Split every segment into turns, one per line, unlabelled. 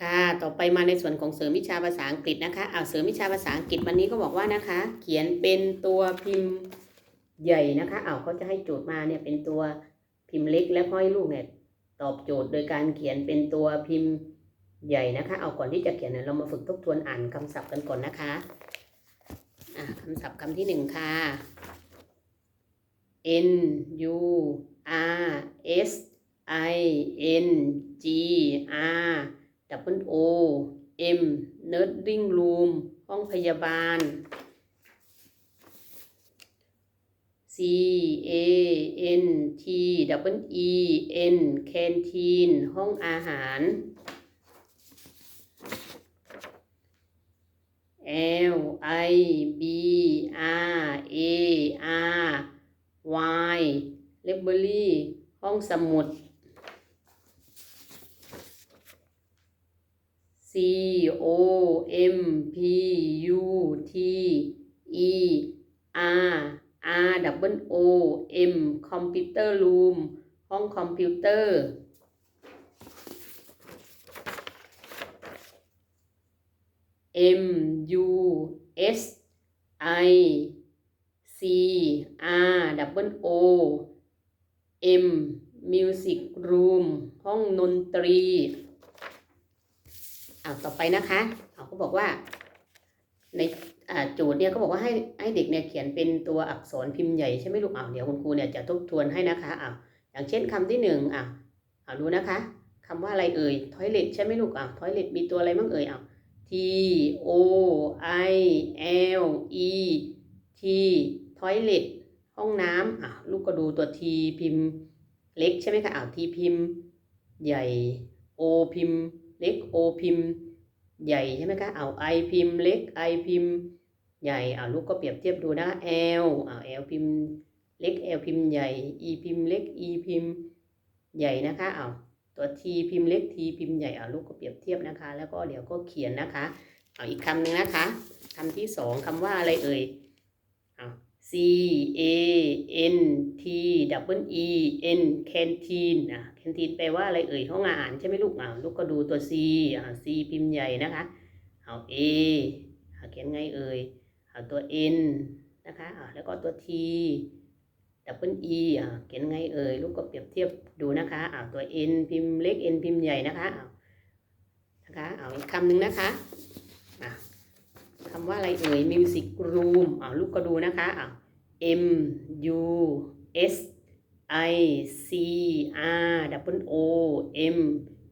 ค่ะ ต่อไปมาในส่วนของเสริมวิชาภาษาอังกฤษนะคะเอาเสริมวิชาภาษาอังกฤษวันนี้ก็บอกว่านะคะ เขียนเป็นตัวพิมพ์ใหญ่นะคะเอาเขาจะให้โจทย์มาเนี่ยเป็นตัวพิมพ์เล็กและค่อยลูกเนี่ยตอบโจทย์โดยการเขียนเป็นตัวพิมพ์ใหญ่นะคะ เอาก่อนที่จะเขียนเนี่ยเรามาฝึกทบทวนอ่านคำศัพท์กันก่อนนะคะอ่าคำศัพท์คำที่หนึ่งค่ะ N U R S I N G R W O M Nursing Room ห้องพยาบาล C A N T W E N Canteen ห้องอาหาร L I B R A R Y Library ห้องสมุด C O M P U T E R R W O M Computer Room ห้องคอมพิวเตอร์ M U S I C R W O M Music Room ห้องดนตรี อาต่อไปนะคะเขาก็บอกว่า ในโจทย์เนี่ยเขาบอกว่าให้ให้เด็กเนี่ยเขียนเป็นตัวอักษรพิมพ์ใหญ่ใช่ไหมลูกอ่าเดี๋ยวคุณครูเนี่ยจะทบทวนให้นะคะอ่าอย่างเช่นคำที่หนึ่งอ่าอ่าดูนะคะคำว่าอะไรเอ่ยทอยเล็ใช่ไหมลูกอ่าทอยเล็มีตัวอะไรบ้างเอ่ยอ่า T O I L E T toilet ห้องน้ำอะลูกก็ดูตัว T พิมพ์เล็กใช่ไหมคะอ่า T พิมพ์ ใหญ่ O พิมพ์ เล็ก O พิมพ์ ใหญ่ใช่ไหมคะเอา I พิมพ์ เล็ก I พิมพ์ ใหญ่เอาลูกก็เปรียบเทียบดูนะ L อ่า L พิมพ์ เล็ก L พิมพ์ใหญ่ E พิมพ์ เล็ก E พิมพ์ ใหญ่นะคะเอาตัว t พิมพ์เล็ก t พิมพ์ใหญ่เอาลูกก็เปรียบเทียบนะคะ แล้วก็เดี๋ยวก็เขียนนะคะ เอาอีกคำหนึ่งนะคะคำที่สองคำว่าอะไรเอ่ยเอา c a n t w e n canteen อะ canteen แปลว่าอะไรเอ่ยห้องอาหารใช่ไหมลูกอ่าลูกก็ดูตัว c อ่า c พิมพ์ใหญ่นะคะเอา a อ่าเขียนไงเอ่ยเอาตัว n นะคะอ่าแล้วก็ตัว t ดับเบิล e อ่าเขียนไงเอ่ยลูกก็เปรียบเทียบดูนะคะเอาตัว n พิมพ์เล็ก n พิมพ์ใหญ่นะคะอ่านะคะเอาอีกคำหนึ่งนะคะำว่าอะไรเอ่ย music room อ่าลูกก็ดูนะคะอ่า m u s i c r w o m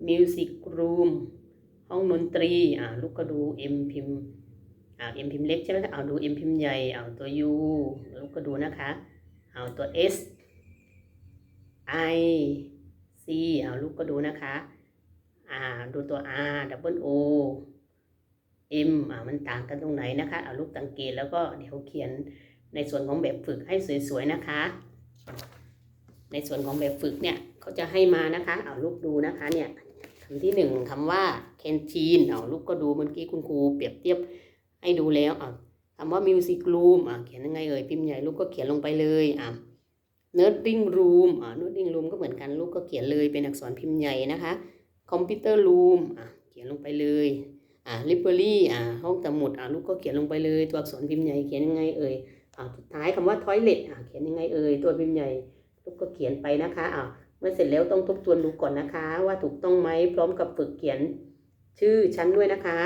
music room ห้องดนตรีอ่าลูกก็ดู m พิมพ์อ่า m พิมพ์เล็กใช่ไหมคะเอาดู m พิมพ์ใหญ่เอาตัว u ลูกก็ดูนะคะเอาตัว S I C เอาลูกก็ดูนะคะอ่าดูตัว R double O M อ่ามันต่างกันตรงไหนนะคะ เอาลูกสังเกตแล้วก็เดี๋ยวเขียนในส่วนของแบบฝึกให้สวยๆนะคะ ในส่วนของแบบฝึกเนี่ยเขาจะให้มานะคะ เอาลูกดูนะคะเนี่ยคำที่หนึ่งคำว่า canteen เอาลูกก็ดูเมื่อกี้คุณครูเปรียบเทียบให้ดูแล้วอ่าคำว่า music room อะเขียนยังไงเอ่ยพิมพ์ใหญ่ลูกก็เขียนลงไปเลยอะ nursing room อะ nursing room ก็เหมือนกันลูกก็เขียนเลยเป็นอักษรพิมพ์ใหญ่นะคะ computer room อะเขียนลงไปเลย อะ library อ่าห้องสมุดอ่าลูกก็เขียนลงไปเลย ตัวอักษรพิมพ์ใหญ่เขียนยังไงเอ่ยอ่าสุดท้ายคำว่าทอยเลทอ่าเขียนยังไงเอ่ยตัวพิมพ์ใหญ่ลูกก็เขียนไปนะคะอ่าเมื่อเสร็จแล้วต้องทบทวนดูก่อนนะคะ ว่าถูกต้องไหมพร้อมกับฝึกเขียนชื่อชั้นด้วยนะคะ